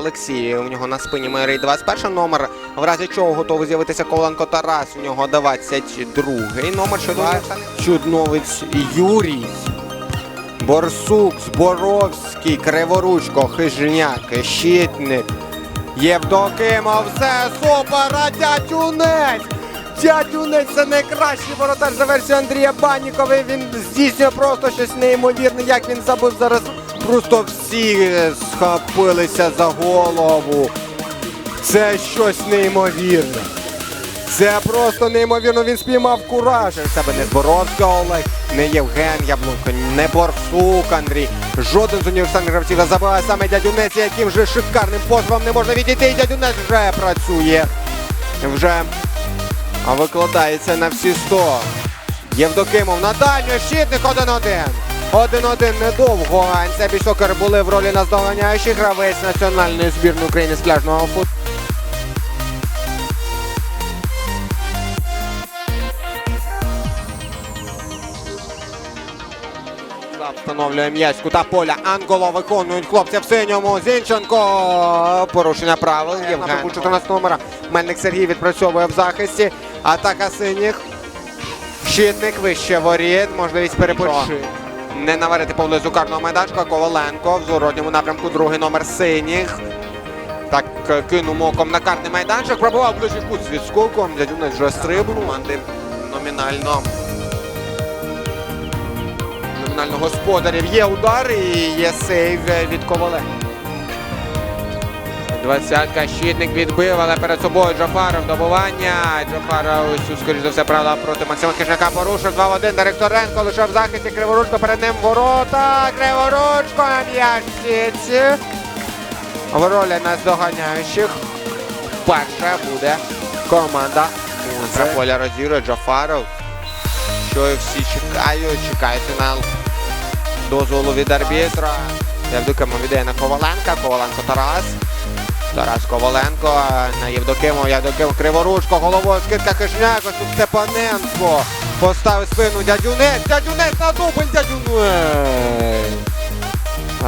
Олексій. У нього на спині Мерій 21 номер. В разі чого готовий з'явитися Коваленко Тарас. У нього 22 номер. Чудновець Юрій. Борсук, Зборовський, Криворучко, Хижняк, Щитник, Євдокимов, все супер, а Дядюнець! Дядюнець це найкращий воротар за версією Андрія Баннікова. Він здійснює просто щось неймовірне, як він забив зараз. Просто всі е, схопилися за голову. Це щось неймовірне. Це просто неймовірно. Він спіймав кураж. Себе не Зборовський Олег, не Євген Яблунко, не Борсук Андрій. Жоден з універсальних гравців забиває саме дядюнець, яким же шикарним позовом не можна відійти. І дядюнець вже працює. Вже викладається на всі 100. Євдокимов на дальню, щитник 1-1. 1-1 недовго. Анцебі Сокер були в ролі наздоганяючих гравець національної збірної України з пляжного футболу. Встановлює м'яч кута поля. Анголо виконують хлопці в синьому. Зінченко. Порушення правил. Євген 14 номера. Мельник Сергій відпрацьовує в захисті. Атака синіх. Щитник вище воріт. Можливість перепочити. Не наварити поблизу карного майданчика. Коваленко в зворотньому напрямку. Другий номер синіх. Так е, кинув оком на карний майданчик. Пробував ближній кут з відскоком. Дядюнець вже стрибнув. Команди номінально номінально господарів. Є удар і є сейв від Коваленка. Двадцятка, щитник відбив, але перед собою Джафаров добування. Джафаров, скоріш за все, правда, проти Максима Кишака порушив 2-1. Директоренко лише в захисті. Криворучко перед ним ворота. Криворучко м'яч в сітці. В ролі наздоганяючих. Перша буде команда Муза. Поля розігрує Джафаров. Що і всі чекають, чекають на дозволу від арбітра. Євдокимов віддає на Коваленка. Коваленко Тарас. Тарас Коваленко на Євдокимов. Євдокимов Криворучко. Головою скидка. Ось тут Степаненко. Поставив спину дядюнець. Дядюнець на дубль. Дядюнець.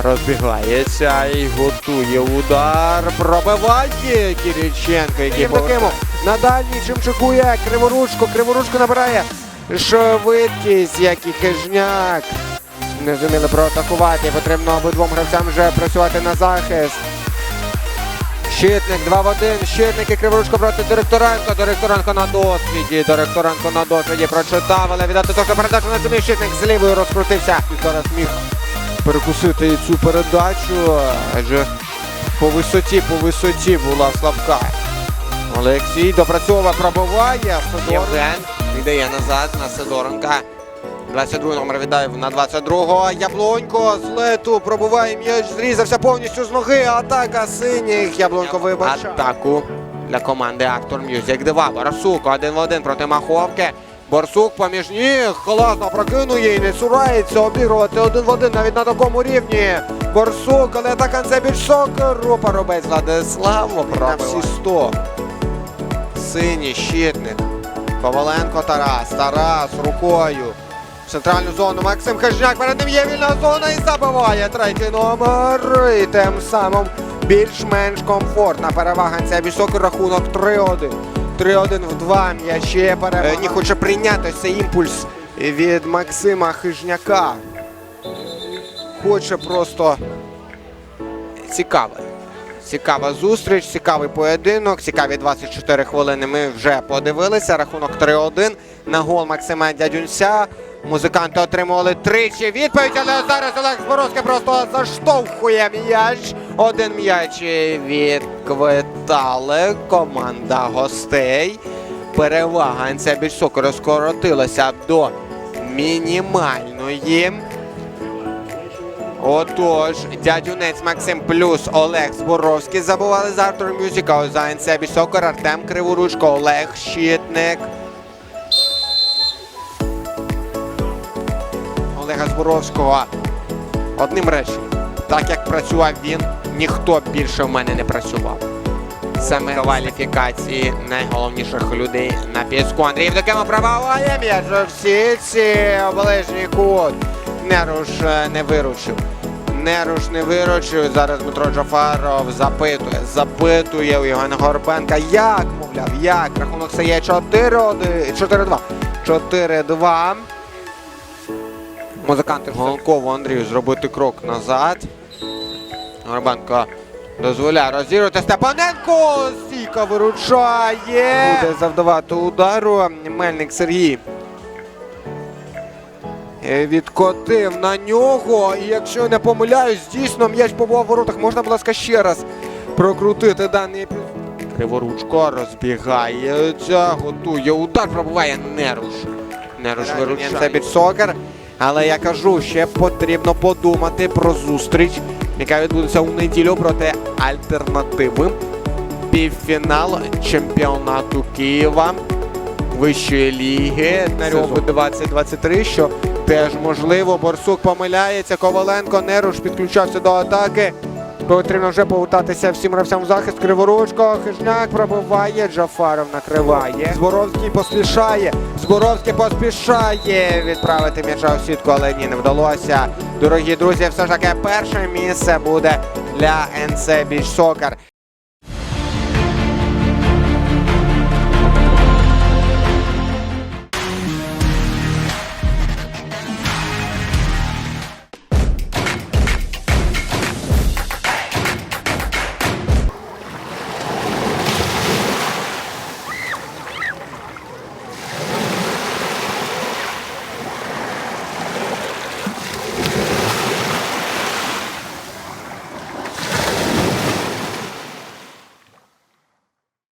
Розбігається і готує удар. Пробиває Кириченко, який Євдокимов на дальній чимчикує. Криворучко. Криворучко набирає швидкість, як і Хижняк. Не зуміли проатакувати. Потрібно обидвом гравцям вже працювати на захист. Щитник 2 в 1. Щитник і Криворучко проти Директоренко. Директоренко на досвіді. Директоренко на досвіді прочитав, але віддати точно передачу на самі щитник з лівою розкрутився. І зараз міг перекусити і цю передачу. Адже по висоті, по висоті була слабка. Олексій допрацьовує, пробиває. Євген віддає назад на Сидоренка. 22 номер віддає на 22-го. Яблонько з лету пробуває м'яч, зрізався повністю з ноги. Атака синіх. Яблонько вибачає. Атаку для команди Актор Мюзик 2. Борсук один в один проти Маховки. Борсук поміж ніг. Класно прокинує і не цурається обігрувати один в один навіть на такому рівні. Борсук, але атака це більш сокеру. Парубець Владислав на всі 100. Синій щитник. Коваленко Тарас. Тарас рукою. Центральну зону Максим Хижняк. Перед ним є вільна зона і забиває третій номер. І тим самим більш-менш комфортна перевага. Це високий рахунок 3-1. 3-1 в два м'ячі перевага. Не хоче прийняти цей імпульс від Максима Хижняка. Хоче просто цікаве. Цікава зустріч, цікавий поєдинок, цікаві 24 хвилини. Ми вже подивилися. Рахунок 3-1 на гол Максима Дядюнця. Музиканти отримували тричі відповідь, але зараз Олег Зборовський просто заштовхує м'яч. Один м'яч відквитали. Команда гостей. Перевага Анцебільсоку розкоротилася до мінімальної. Отож, дядюнець Максим плюс Олег Зборовський забували з Артур Мюзика. Ось за Енсебі Сокер, Артем Криворучко, Олег Щитник. Олега одним реченням. Так як працював він, ніхто більше в мене не працював. Саме кваліфікації найголовніших людей на піску. Андрій Вдокема пробиває м'яч всі ці ближній кут. Не руш, не вирушив. Неруш не виручив. Зараз Дмитро Джафаров запитує, запитує у Євгена Горбенка. Як, мовляв, як? Рахунок стає 4-1, 4-2. 4-2. Музиканти Голкову Андрію зробити крок назад. Горбенко дозволяє розігрувати Степаненко. Стійко виручає. Буде завдавати удару. Мельник Сергій. Відкотив на нього. І якщо не помиляюсь, дійсно м'яч побував в воротах. Можна, будь ласка, ще раз прокрутити даний епізод. Криворучко розбігається, готує удар, пробуває Неруш. Неруш виручає. Це підсокер. Але я кажу, ще потрібно подумати про зустріч, яка відбудеться у неділю проти альтернативи. Півфінал чемпіонату Києва вищої ліги на Нарьову 2023, що теж можливо. Борсук помиляється. Коваленко Неруш підключався до атаки. Потрібно вже повертатися всім гравцям в захист. Криворучко, Хижняк пробиває, Джафаров накриває. Зборовський поспішає. Зборовський поспішає відправити м'яча у сітку, але ні, не вдалося. Дорогі друзі, все ж таки перше місце буде для НЦ Біч Сокер.